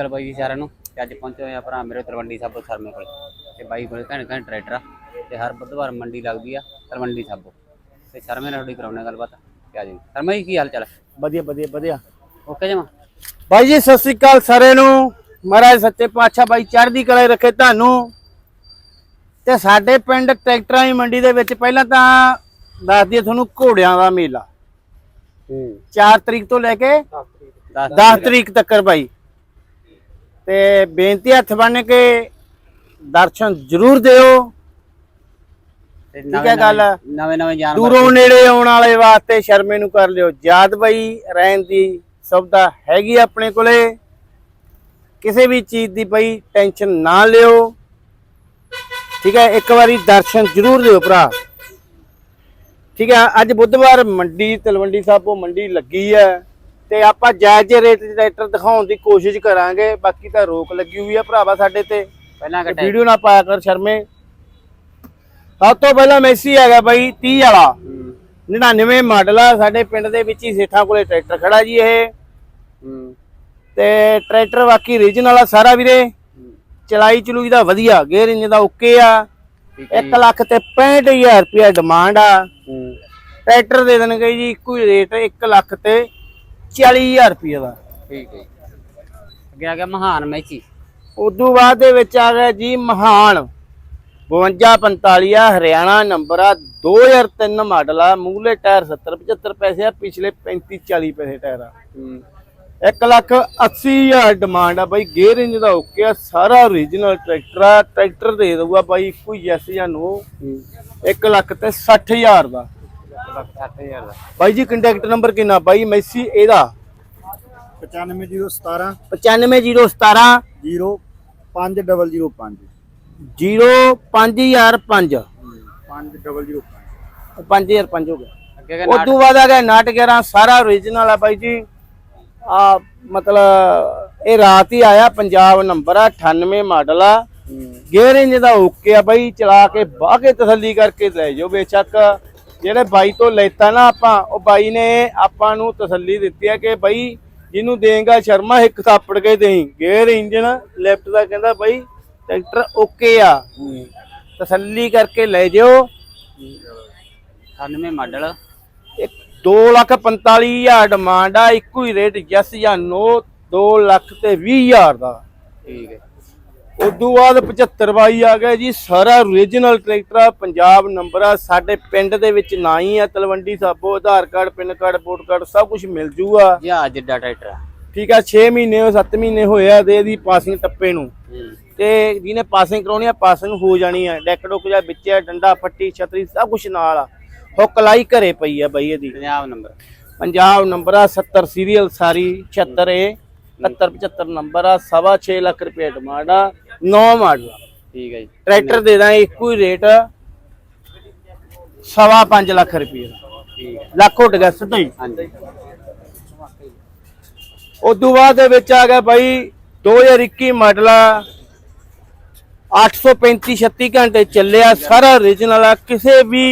ਚਲ ਬਾਈ ਜੀ ਸਾਰਿਆਂ ਨੂੰ ਤੇ ਅੱਜ ਪਹੁੰਚੇ ਹੋਏ ਆ ਭਰਾ ਮੇਰੇ ਤਲਵੰਡੀ ਸਾਬੋ ਸਰਮੇ ਕੋਲ। ਤੇ ਬਾਈ ਕੋਲ ਘਣ ਘਣ ਟਰੈਕਟਰ ਆ ਤੇ ਹਰ ਬੁੱਧਵਾਰ ਮੰਡੀ ਲੱਗਦੀ ਆ ਤਲਵੰਡੀ ਸਾਬੋ। ਤੇ ਸ਼ਰਮੇ ਨਾਲ ਥੋੜੀ ਕਰਾਉਣੇ ਗੱਲਬਾਤ। ਤੇ ਆ ਜੀ। ਸ਼ਰਮਾ ਜੀ ਕੀ ਹਾਲ ਚਾਲ ਵਧੀਆ ਵਧੀਆ ਵਧੀਆ। ਓਕੇ ਜਮਾ ਬਾਈ ਜੀ ਸਤਿ ਸ੍ਰੀ ਅਕਾਲ ਸਾਰਿਆਂ ਨੂੰ। ਮਹਾਰਾਜ ਸੱਚੇ ਪਾਤਸ਼ਾਹ ਬਾਈ ਚੜ੍ਹਦੀ ਕਲਾ ਰੱਖੇ ਤੁਹਾਨੂੰ। ਤੇ ਸਾਡੇ ਪਿੰਡ ਟਰੈਕਟਰਾਂ ਦੀ ਮੰਡੀ ਦੇ ਵਿੱਚ ਪਹਿਲਾਂ ਤਾਂ ਦੱਸ ਦਈਏ ਤੁਹਾਨੂੰ ਘੋੜਿਆਂ ਦਾ ਮੇਲਾ। ਹੂੰ। 4 ਤਰੀਕ ਤੋਂ ਲੈ ਕੇ 10 10 ਤਰੀਕ ਤੱਕ ਬਾਈ। ਤੇ ਬੇਨਤੀ ਹੱਥ ਬੰਨ ਕੇ ਦਰਸ਼ਨ ਜ਼ਰੂਰ ਦਿਓ। ਠੀਕ ਹੈ ਗੱਲ। ਨਵੇਂ ਨਵੇਂ ਜਾਨਵਰ ਦੂਰੋਂ ਨੇੜੇ ਆਉਣ ਵਾਲੇ ਵਾਸਤੇ ਸ਼ਰਮੇ ਨੂੰ ਕਰ ਲਿਓ। ਯਾਦ ਬਾਈ ਰਹਿਣ ਦੀ ਸੁਵਿਧਾ ਹੈਗੀ ਆਪਣੇ ਕੋਲੇ। ਕਿਸੇ ਵੀ ਚੀਜ਼ ਦੀ ਬਈ ਟੈਨਸ਼ਨ ਨਾ ਲਿਓ। ਠੀਕ ਹੈ ਇੱਕ ਵਾਰੀ ਦਰਸ਼ਨ ਜ਼ਰੂਰ ਦਿਓ ਭਰਾ। ਠੀਕ ਹੈ ਅੱਜ ਬੁੱਧਵਾਰ ਮੰਡੀ ਤਲਵੰਡੀ ਸਾਬੋ ਮੰਡੀ ਲੱਗੀ ਹੈ। ਤੇ ਆਪਾਂ ਜਾਇਜ਼ ਰੇਟ 'ਚ ਟਰੈਕਟਰ ਦਿਖਾਉਣ ਦੀ ਕੋਸ਼ਿਸ਼ ਕਰਾਂਗੇ ਬਾਕੀ ਤਾਂ ਰੋਕ ਲੱਗੀ ਹੋਈ ਆ ਭਰਾਵਾ ਸਾਡੇ ਤੇ। ਪਹਿਲਾਂ ਘਟੇ ਵੀਡੀਓ ਨਾ ਪਾਇਆ ਕਰ ਸ਼ਰਮੇ। ਸਭ ਤੋਂ ਪਹਿਲਾਂ ਮੈਸੀ ਹੈਗਾ ਬਾਈ 30 ਵਾਲਾ। 99 ਮਾਡਲ ਆ ਸਾਡੇ ਪਿੰਡ ਦੇ ਵਿੱਚ ਹੀ ਸੇਠਾਂ ਕੋਲੇ ਟਰੈਕਟਰ ਖੜਾ ਜੀ ਇਹ। ਤੇ ਟਰੈਕਟਰ ਬਾਕੀ ਰੀਜਨਲ ਆ ਸਾਰਾ ਵੀਰੇ। ਚਲਾਈ ਚਲੂਈ ਦਾ ਵਧੀਆ ਗੇਅਰ ਇੰਜ ਦਾ ਓਕੇ ਆ। ਠੀਕ ਹੈ 1 ਲੱਖ ਤੇ 65000 ਰੁਪਇਆ ਡਿਮਾਂਡ ਆ। ਟਰੈਕਟਰ ਦੇ ਦੇਣਗੇ ਜੀ ਇੱਕੋ ਹੀ ਰੇਟ 1 ਲੱਖ ਤੇ 40000 ਰੁਪਏ ਦਾ। ਠੀਕ ਹੈ ਅੱਗੇ ਆ ਗਿਆ ਮਹਾਨ ਮੈਚੀ। ਉਦੋਂ ਬਾਅਦ ਦੇ ਵਿੱਚ ਆ ਗਿਆ ਜੀ ਮਹਾਨ 5245 ਆ ਹਰਿਆਣਾ ਨੰਬਰ ਆ 2003 ਮਾਡਲ ਆ ਮੂਹਲੇ ਟਾਇਰ 70 75 ਪੈਸੇ ਆ ਪਿਛਲੇ 35 40 ਪੈਸੇ ਟਾਇਰ ਆ। ਹੂੰ। 1 ਲੱਖ 80 ਹਜ਼ਾਰ ਡਿਮਾਂਡ ਆ ਬਾਈ ਗੇਅਰ ਇੰਜ ਦਾ ਓਕੇ ਆ ਸਾਰਾ ਓਰੀਜਨਲ ਟਰੈਕਟਰ ਆ ਟਰੈਕਟਰ ਦੇ ਦਊਗਾ ਬਾਈ ਇੱਕੋ ਹੀ ਯੈਸ ਜਾਂ ਨੋ 1 ਲੱਖ ਤੇ 60 ਹਜ਼ਾਰ ਦਾ। 60000 ਦਾ। ਬਾਈ ਜੀ ਕੰਟੈਕਟ ਨੰਬਰ ਕਿੰਨਾ? ਬਾਈ ਮੈਸੀ ਇਹਦਾ? 95017 95017 05005 05005 5005 5005 ਹੋ ਗਿਆ। ਅੱਗੇ ਆ ਗਿਆ ਉਦੋਂ ਬਾਅਦ ਆ ਗਿਆ ਨਾਟ 11 ਸਾਰਾ ਓਰੀਜਨਲ ਆ ਬਾਈ ਜੀ। ਆ ਮਤਲਬ ਇਹ ਰਾਤ ਹੀ ਆਇਆ ਪੰਜਾਬ ਨੰਬਰ ਆ 98 ਮਾਡਲ ਆ। ਗੇਅਰ ਇੰਜ ਦਾ ਓਕੇ ਆ ਬਾਈ ਚਲਾ ਕੇ ਬਾਹ ਕੇ ਤਸੱਲੀ ਕਰਕੇ ਲੈ ਜਾਓ ਬੇਸ਼ੱਕ। ਜਿਹੜੇ ਬਾਈ ਤੋਂ ਲੈਤਾ ਨਾ ਆਪਾਂ ਉਹ ਬਾਈ ਨੇ ਆਪਾਂ ਨੂੰ ਤਸੱਲੀ ਦਿੱਤੀ ਹੈ ਕਿ ਬਾਈ ਜਿਹਨੂੰ ਦੇਂਗਾ ਸ਼ਰਮਾ ਇੱਕ ਥਾਪੜ ਕੇ ਦੇਈ। ਗੇਅਰ ਇੰਜਨ ਲੈਫਟ ਦਾ ਕਹਿੰਦਾ ਬਾਈ ਟਰੈਕਟਰ ਓਕੇ ਆ। ਤਸੱਲੀ ਕਰਕੇ ਲੈ ਜਿਓ। 98 ਮਾਡਲ। ਇੱਕ 2 ਲੱਖ 45 ਹਜ਼ਾਰ ਡਿਮਾਂਡ ਆ ਇੱਕੋ ਹੀ ਰੇਟ ਯੈਸ ਜਾਂ ਨੋ 2 ਲੱਖ ਤੇ 20 ਹਜ਼ਾਰ ਦਾ। ਠੀਕ ਹੈ। ਉਦੋਂ ਬਾਅਦ 75 ਬਾਈ ਆ ਗਿਆ ਜੀ ਸਾਰਾ ਓਰੀਜਨਲ ਟਰੈਕਟਰ ਆ ਪੰਜਾਬ ਨੰਬਰ ਆ ਸਾਡੇ ਪਿੰਡ ਦੇ ਵਿੱਚ ਨਾ ਹੀ ਆ Talwandi Sabo Aadhaar card PAN card vote card ਸਭ ਕੁਝ ਮਿਲ ਜੂਗਾ। ਜਹਾਜ਼ ਜਿੱਡਾ ਟਰੈਕਟਰ ਆ। ਠੀਕ ਆ 6 ਮਹੀਨੇ 7 ਮਹੀਨੇ ਹੋਏ ਆ ਦੇ ਇਹਦੀ ਪਾਸਿੰਗ ਟੱਪੇ ਨੂੰ। ਤੇ ਜਿਹਨੇ ਪਾਸਿੰਗ ਕਰਾਉਣੀ ਆ ਪਾਸਿੰਗ ਹੋ ਜਾਣੀ ਆ। ਡੈਕ ਡੁੱਕ ਜਾਂ ਵਿੱਚ ਆ, ਡੰਡਾ ਪੱਟੀ ਛਤਰੀ ਸਭ ਕੁਝ ਨਾਲ ਆ। ਹੁੱਕ ਲਾਈ ਘਰੇ ਪਈ ਆ ਬਈ ਇਹਦੀ। ਪੰਜਾਬ ਨੰਬਰ ਪੰਜਾਬ ਨੰਬਰ ਆ 70 ਸੀਰੀਅਲ ਸਾਰੀ 76 ਏ 71 75 ਨੰਬਰ ਆ ਸਵਾ 6 ਲੱਖ ਰੁਪਏ ਡਿਮਾਂਡ ਆ 9 ਮਾਡਲ ਆ। ਠੀਕ ਹੈ ਜੀ। ਟਰੈਕਟਰ ਦੇ ਦਾਂ ਇੱਕੋ ਹੀ ਰੇਟ ਸਵਾ 5 ਲੱਖ ਰੁਪਏ ਦਾ। ਠੀਕ ਹੈ। ਲੱਖ ਉੱਡ ਗਿਆ ਸਿੱਧਾ ਹੀ। ਹਾਂਜੀ। ਉਦੋਂ ਬਾਅਦ ਦੇ ਵਿੱਚ ਆ ਗਿਆ ਬਾਈ 2021 ਮਾਡਲ ਆ 835 36 ਘੰਟੇ ਚੱਲਿਆ ਸਾਰਾ ਓਰੀਜਨਲ ਆ ਕਿਸੇ ਵੀ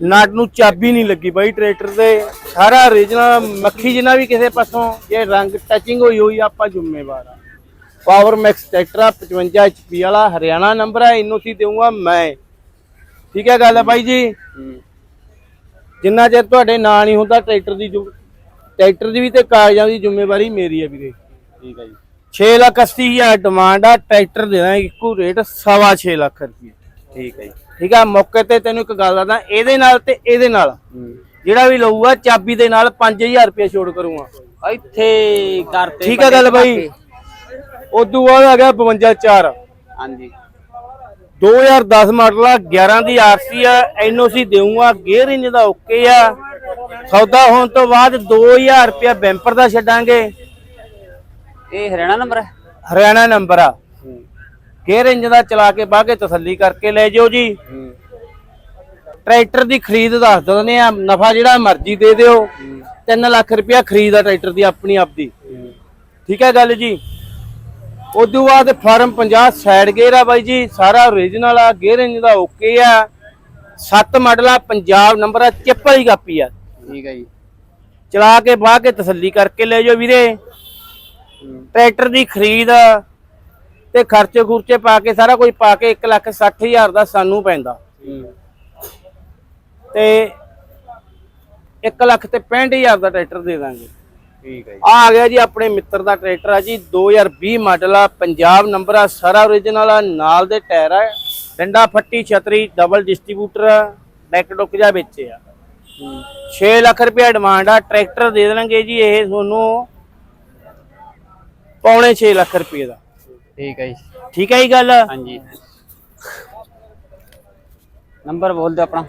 ਨਟ ਨੂੰ ਚਾਬੀ ਨਹੀਂ ਲੱਗੀ ਬਾਈ ਟਰੈਕਟਰ ਦੇ ਸਾਰਾ ਓਰੀਜਨਲ ਮੱਖੀ ਜਿੰਨਾ ਵੀ ਕਿਸੇ ਪਾਸੋਂ ਇਹ ਰੰਗ ਟੱਚਿੰਗ ਹੋਈ ਹੋਈ ਆਪਾਂ ਜ਼ਿੰਮੇਵਾਰ ਆ। ਪਾਵਰ ਮੈਕਸ ਟਰੈਕਟਰ ਆ 55 HP ਵਾਲਾ ਹਰਿਆਣਾ ਨੰਬਰ ਆ ਇਹਨੂੰ ਸੀ ਦੇਊਂਗਾ ਮੈਂ। ਠੀਕ ਹੈ ਗੱਲ ਹੈ ਬਾਈ ਜੀ? ਹੂੰ। ਜਿੰਨਾ ਚਿਰ ਤੁਹਾਡੇ ਨਾਂ ਨਹੀਂ ਹੁੰਦਾ ਟਰੈਕਟਰ ਦੀ ਜੋ ਟਰੈਕਟਰ ਦੀ ਵੀ ਤੇ ਕਾਗਜ਼ਾਂ ਦੀ ਜ਼ਿੰਮੇਵਾਰੀ ਮੇਰੀ ਹੈ ਵੀਰੇ। ਠੀਕ ਹੈ ਜੀ। 6 ਲੱਖ 80 ਹਜ਼ਾਰ ਡਿਮਾਂਡ ਆ ਟਰੈਕਟਰ ਦੇ ਦਾਂ ਇੱਕੋ ਰੇਟ ਸਵਾ 6 ਲੱਖ ਰੁਪਏ ਠੀਕ ਹੈ ਜੀ। ਠੀਕ ਆ ਮੌਕੇ ਤੇ ਤੈਨੂੰ ਇੱਕ ਗੱਲ ਦੱਸਦਾ ਇਹਦੇ ਨਾਲ ਤੇ ਇਹਦੇ ਨਾਲ। ਜਿਹੜਾ ਵੀ ਲਊਗਾ ਚਾਬੀ ਦੇ ਨਾਲ 5000 ਰੁਪਏ ਛੋੜ ਕਰੂੰਗਾ। ਇੱਥੇ ਕਰਤੇ ਠੀਕ ਹੈ ਗੱਲ ਬਾਈ? ਉਦੋਂ ਬਾਅਦ ਆ ਗਿਆ 52 4 ਹਾਂਜੀ। 2010 ਮਾਡਲ ਆ 11 ਦੀ ਆਰਸੀ ਆ ਐਨਓਸੀ ਦੇਊਂਗਾ ਗੇਅਰ ਇੰਜ ਦਾ ਓਕੇ ਆ। ਸੌਦਾ ਹੋਣ ਤੋਂ ਬਾਅਦ 2000 ਰੁਪਏ ਬੈਂਪਰ ਦਾ ਛੱਡਾਂਗੇ। ਇਹ ਹਰਿਆਣਾ ਨੰਬਰ ਹੈ? ਹਰਿਆਣਾ ਨੰਬਰ ਆ। ਗੇਅਰ ਇੰਜ ਦਾ ਚਲਾ ਕੇ ਕੇ ਤਸੱਲੀ ਕਰਕੇ ਲੈ ਜਿਓ ਜੀ। ਹੂੰ। ਟਰੈਕਟਰ ਦੀ ਖਰੀਦ ਦੱਸ ਦਿੰਦੇ ਆ ਨਫਾ ਜਿਹੜਾ ਮਰਜ਼ੀ ਦੇ ਦਿਓ। 3 ਲੱਖ ਰੁਪਇਆ ਖਰੀਦ ਆ ਟਰੈਕਟਰ ਦੀ ਆਪਣੀ ਆਪ ਦੀ ਠੀਕ ਹੈ ਗੱਲ ਜੀ? ਉਦੋਂ ਬਾਅਦ ਫਾਰਮ 50 ਸਾਈਡ ਗੇਅਰ ਆ ਬਾਈ ਜੀ ਸਾਰਾ ਓਰੀਜਨਲ ਆ ਗੇਅਰ ਇੰਜ ਦਾ ਓਕੇ ਆ। 7 ਮਾਡਲ ਆ ਪੰਜਾਬ ਨੰਬਰ ਆ ਚਿੱਪ ਵਾਲੀ ਕਾਪੀ ਆ। ਠੀਕ ਹੈ ਜੀ। ਚਲਾ ਕੇ ਬਾਹ ਕੇ ਤਸੱਲੀ ਕਰਕੇ ਲੈ ਜਾਓ ਵੀਰੇ। ਟਰੈਕਟਰ ਦੀ ਖਰੀਦ ਤੇ ਖਰਚੇ ਖੁਰਚੇ ਪਾ ਕੇ ਸਾਰਾ ਕੁਝ ਪਾ ਕੇ 1 ਲੱਖ 60 ਹਜ਼ਾਰ ਦਾ ਸਾਨੂੰ ਪੈਂਦਾ। ਤੇ 1 ਲੱਖ ਤੇ 65 ਹਜ਼ਾਰ ਦਾ ਟਰੈਕਟਰ ਦੇ ਦਾਂਗੇ। ਠੀਕ ਹੈ ਜੀ। ਆ ਆ ਗਿਆ ਜੀ ਆਪਣੇ ਮਿੱਤਰ ਦਾ ਟਰੈਕਟਰ ਆ ਜੀ 2020 ਮਾਡਲ ਆ ਪੰਜਾਬ ਨੰਬਰ ਆ ਸਾਰਾ ਓਰੀਜਨਲ ਆ ਨਾਲ ਦੇ ਟਾਇਰ ਆ ਡੰਡਾ ਫੱਟੀ ਛਤਰੀ ਡਬਲ ਡਿਸਟ੍ਰੀਬਿਊਟਰ ਡੈਕ ਡੁੱਕ ਜਾ ਵਿੱਚ ਆ। 6 ਲੱਖ ਰੁਪਏ ਡਿਮਾਂਡ ਆ ਟਰੈਕਟਰ ਦੇ ਦੇਣਗੇ ਜੀ ਇਹ ਤੁਹਾਨੂੰ ਪੌਣੇ 6 ਲੱਖ ਰੁਪਏ ਦਾ। ਠੀਕ ਹੈ ਜੀ। ਠੀਕ ਹੈ ਜੀ ਗੱਲ? ਹਾਂਜੀ। ਨੰਬਰ ਬੋਲ ਦਿਓ ਆਪਣਾ।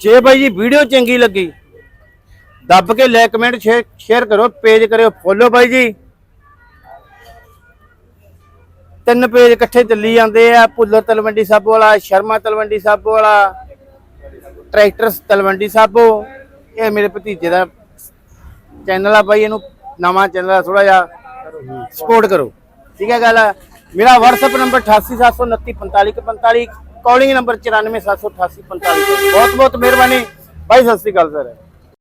ਜੇ ਬਾਈ ਜੀ ਵੀਡੀਓ ਚੰਗੀ ਲੱਗੀ ਦੱਬ ਕੇ ਲਾਈਕ ਕਮੈਂਟ ਸ਼ੇਅਰ ਕਰੋ ਪੇਜ ਕਰਿਓ ਫੋਲੋ ਬਾਈ ਜੀ। ਤਿੰਨ ਪੇਜ ਇਕੱਠੇ ਚੱਲੀ ਜਾਂਦੇ ਆ ਭੁੱਲਰ ਤਲਵੰਡੀ ਸਾਬੋ ਵਾਲਾ ਸ਼ਰਮਾ ਤਲਵੰਡੀ ਸਾਬੋ ਵਾਲਾ ਟਰੈਕਟਰਸ ਤਲਵੰਡੀ ਸਾਬੋ। ਇਹ ਮੇਰੇ ਭਤੀਜੇ ਦਾ ਚੈਨਲ ਆ ਬਾਈ ਇਹਨੂੰ ਨਵਾਂ ਚੈਨਲ ਆ ਥੋੜਾ ਜਿਹਾ ਸਪੋਰਟ ਕਰੋ। ਠੀਕ ਹੈ ਗੱਲ ਮੇਰਾ WhatsApp ਨੰਬਰ 8879454545 ਕਾਲਿੰਗ ਨੰਬਰ 9478854545 ਬਹੁਤ ਬਹੁਤ ਮਿਹਰਬਾਨੀ। ਬਾਈ, ਸਤਿ ਸ੍ਰੀ ਅਕਾਲ ਸਰ